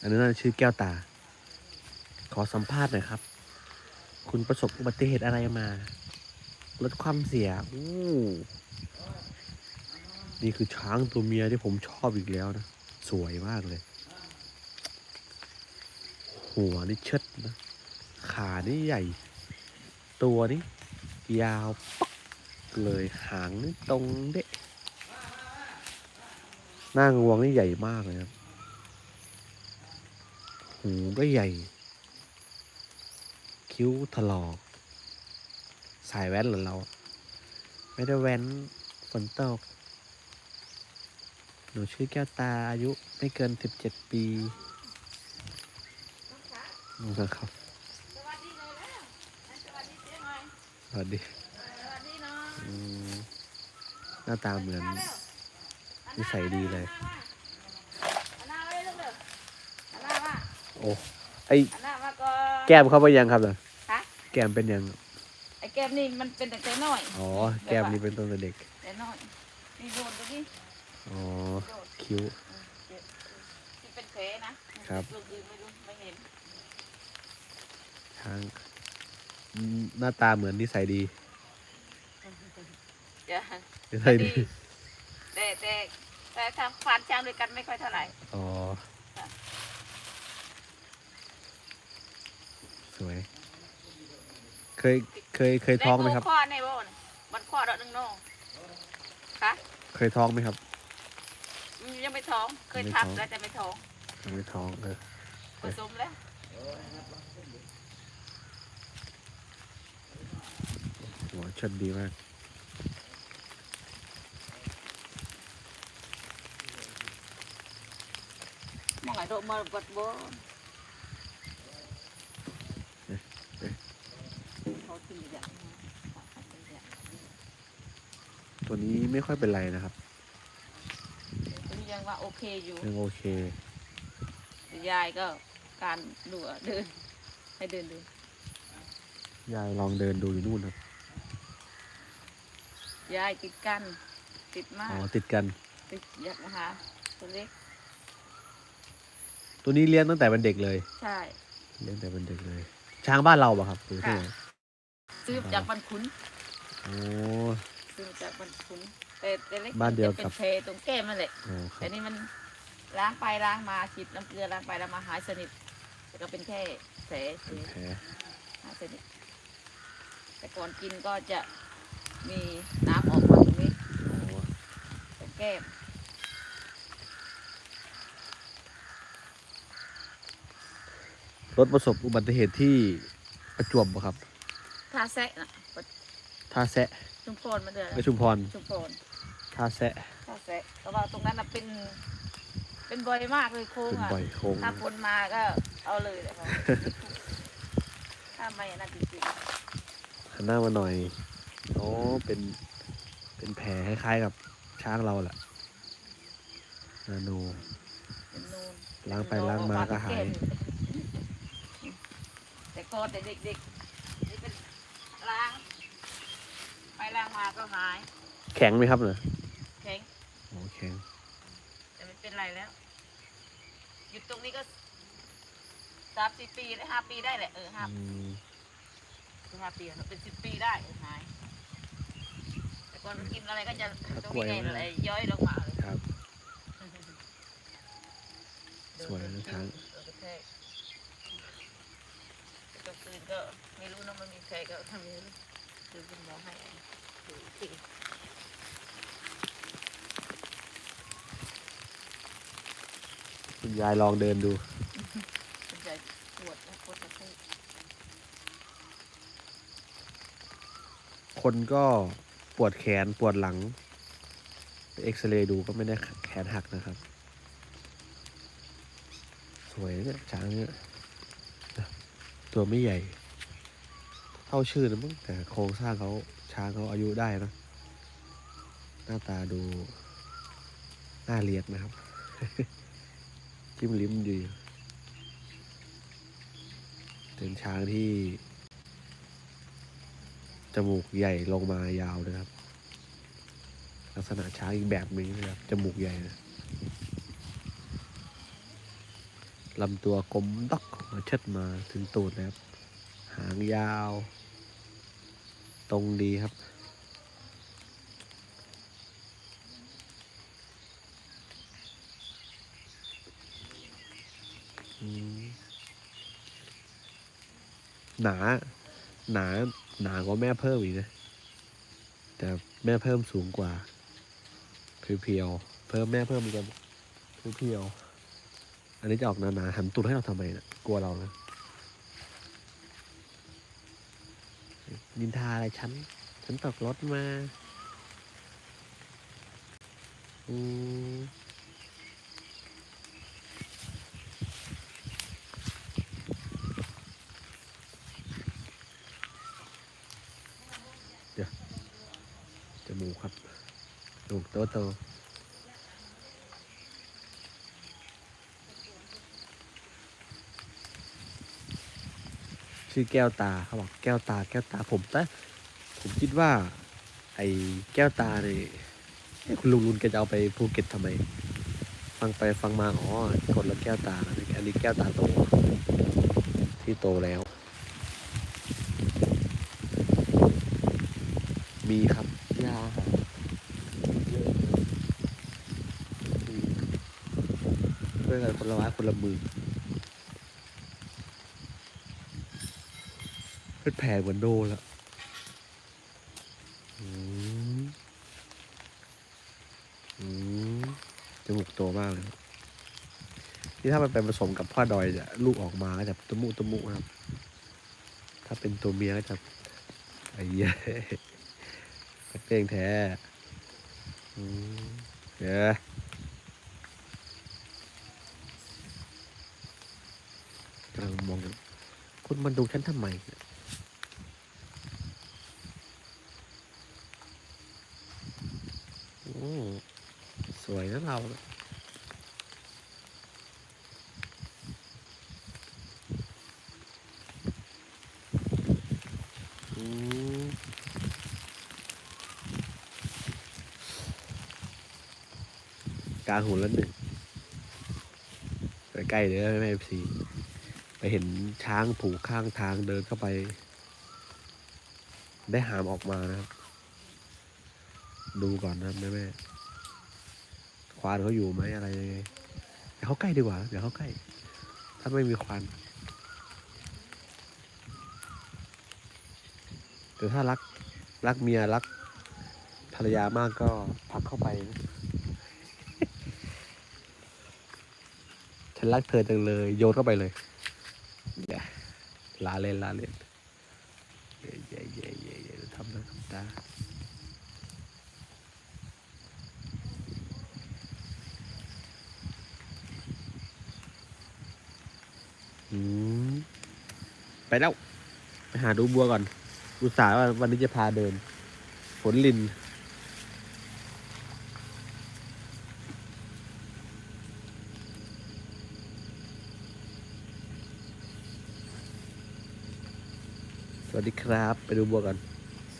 อันนั้นชื่อแก้วตา ขอสัมภาษณ์หน่อยครับ คุณประสบอุบัติเหตุอะไรมา ลดความเสียอู้นี่คือช้างตัวเมียที่ผมชอบอีกแล้วนะ สวยมากเลย หัวนี่เชิดนะ ขานี่ใหญ่ ตัวนี่ยาวปักเลยหางนี่ตรงเด๊ะหน้างวงนี่ใหญ่มากเลยครับ หูก็ใหญ่ คิ้วถลอก สายแว้นเหรอเรา ไม่ได้แว้นฝนตก หนูชื่อแก้วตาอายุไม่เกินสิบเจ็ดปีนะครับสวัสดีเลยแล้วสวัสดีเจ๊หน่อยสวัสดีสวัสดีเนาะอืมหน้าตาเหมือนมาแล้วนิสัยดีเลย อันหน้ามาเลยลูกเด้ออันหน้ามา โอ้ไออันหน้ามาก่อนแก้มเขาไปยังครับเหรอฮะแก้มเป็นยังไอ้แก้มนี่มันเป็นแต่แต่น้อยอ๋อแก้มนี่เป็นต้นแต่เด็กแต่น้อยนี่โดนตรงนี้อ๋อโดนคิ้วอืมเจ็บที่เป็นแผลนะครับลูกอื่นไม่รู้ไม่เห็นช้างอืมหน้าตาเหมือนนิสัยดีจ้ะนิสัยดีแต่แต่แต่ทำควานช้างด้วยกันไม่ค่อยเท่าไหร่อ๋อ ค่ะ สวย เคยเคยเคยท้องไหมครับในข้อในโบนมันข้อดอกหนึ่งโน่คะเคยท้องไหมครับอืมยังไม่ท้อง เคยไม่ทับท้องแล้วแต่ไม่ท้อง ยังไม่ท้องเออผสมแล้วหัวเชิดดีมากมองไอ้โดมาบัดโบเขาทิ้งอย่าง ตัวนี้ไม่ค่อยเป็นไรนะครับเป็นยังว่าโอเคอยู่ยังโอเคยายก็การดูอะเดิน ให้เดินดู ยายลองเดินดูอยู่นู่นครับ ยายติดกัน ติดมาอ๋อกติดกัน ติดอยากมาหาตัวเล็ก ตัวนี้เลี้ยงตั้งแต่เป็นเด็กเลย ใช่ เลี้ยงแต่เป็นเด็กเลย ช้างบ้านเราปะครับหรือที่ไหนซื้อจากบันคุนโอ้ ซื้อจากบันคุนแต่แต่เล็กบ้านเดียวจะเป็กับนเพตรงแก้มนั่นแหละโอ้ครัแต่บนี่มันล้างไปล้างมาฉีดน้ำเกลือล้างไปล้างมาหายสนิทแต่ก็เป็นแค่แผลเฉเป็นยแผลหายสนิทแต่ก่อนกินก็จะมีน้ำออกมาตรงนี้โอ้ตรงแก้มรถประสบอุบัติเหตุที่ประจวบปะครับท่าแซะนะท่าแซะ ชุมพรมันเดือดไปชุมพรชุมพรท่าแซะท่าแซะแต่ว่าตรงนั้นน่ะเป็น เป็นบ่อยมากเลยโค้งเป็นอะบ่อยโค้งถ้าฝนมาก็เอาเลยเลยค่ะ ถ้าไม่นั่นจริงหันหน้ามาหน่อยโอ้เป็น เป็นแผลคล้ายๆกับช้างเราแหละนาโนๆเป็นนูนล้างไปล้างมาก็หาย แต่ก่อนแต่เด็กๆนี่เป็นล้าง ไปล้างมาก็หาย แข็งไหมครับเนี่ยแข็ง โอ้แข็ง แต่ไม่เป็นไรแล้ว หยุดตรงนี้ก็สามสี่ปีได้ห้าปีได้แหละ เออห้าอืมห้าปีอะเป็นสิบปีได้เออหาย แต่ก่อนกินอะไรก็จะตรงนี้ไงอะไรย้อยลงมาเลยครับ สวยนะช้างเออกระแทกกลางคืนก็ไม่รู้นะมันมีใครก็ทำนี้คือคุณหมอให้ คุณยายลองเดินดู คุณยายปวดนะปวดกระแทกคนก็ปวดแขนปวดหลังไปเอ็กซเรย์ดูก็ไม่ได้แขนหักนะครับ สวยเนี่ยช้างเนี่ยตัวไม่ใหญ่ เท่าชื่อนะมั้งแต่โครงสร้างเขา ช้างเขาอายุได้นะหน้าตาดูน่าเลียดนะครับ จิ้มลิ้มดีเป็นช้างที่ จมูกใหญ่ลงมายาวเลยครับ ลักษณะช้างอีกแบบหนึงนะครับ จมูกใหญ่นะลำตัวกลมดอกมาเชิดมาถึงตูดเลยครับ หางยาว ตรงดีครับ หนา หนา หนากว่าแม่เพิ่มอีกนะ แต่แม่เพิ่มสูงกว่าเพียวๆเพิ่มแม่เพิ่มอีกกันเพียวๆอันนี้จะออกหนาๆหันตูดให้เราทำไมนะกลัวเรานะ นินทาอะไรฉัน ฉันตกรถมาอืมเดี๋ยวจมูกครับจมูกโตโต ชื่อแก้วตาเขาบอกแก้วตาแก้วตาผมแต่ผมคิดว่า ไอ้แก้วตาเนี่ยเอ๊ะคุณลุงลุนแกจะเอาไปภูเก็ตทำไม ฟังไปฟังมาอ๋อคนละแก้วตาอันนี้แก้วตาโตที่โตแล้ว มีครับยาเยอะมีช่วยกันคนละไม้คนละมือ เป็นแผลเหมือนโดนแล้วอืมอืมจมูกโตมากเลยนี่ถ้ามันเป็นผสมกับพ่อดอยจะลูกออกมาก็จะตะมุตะมุครับ ถ้าเป็นตัวเมียก็จะไอ้เหี้ยนักเก่งแท้อืมเดี๋ยวกำลังมองอยู่คุณมันดูฉันทำไมเนี่ยอืมสวยนะเราเนี่ยอืมกลางหุ่นละหนึ่งใกล้ๆเด้อแม่เอฟซีไปเห็นช้างผูกข้างทางเดินเข้าไป ได้หามออกมานะครับ ดูก่อนนะแม่แม่ ควานเขาอยู่ไหมอะไรยังไงเดี๋ยวเขาใกล้ดีกว่าเดี๋ยวเขาใกล้ ถ้าไม่มีควานแต่ถ้ารักรักเมียรักภรรยามากก็ผลักเข้าไปนะฉันรักเธอจังเลย โยนเข้าไปเลยอย่าลาเล่นลาเล่นเย่เย่เย่เย่เย่ทำนะทำตา ไปแล้ว ไปหาดูบัวก่อน อุตส่าห์ว่าวันนี้จะพาเดิน ฝนลิน สวัสดีครับ ไปดูบัวกัน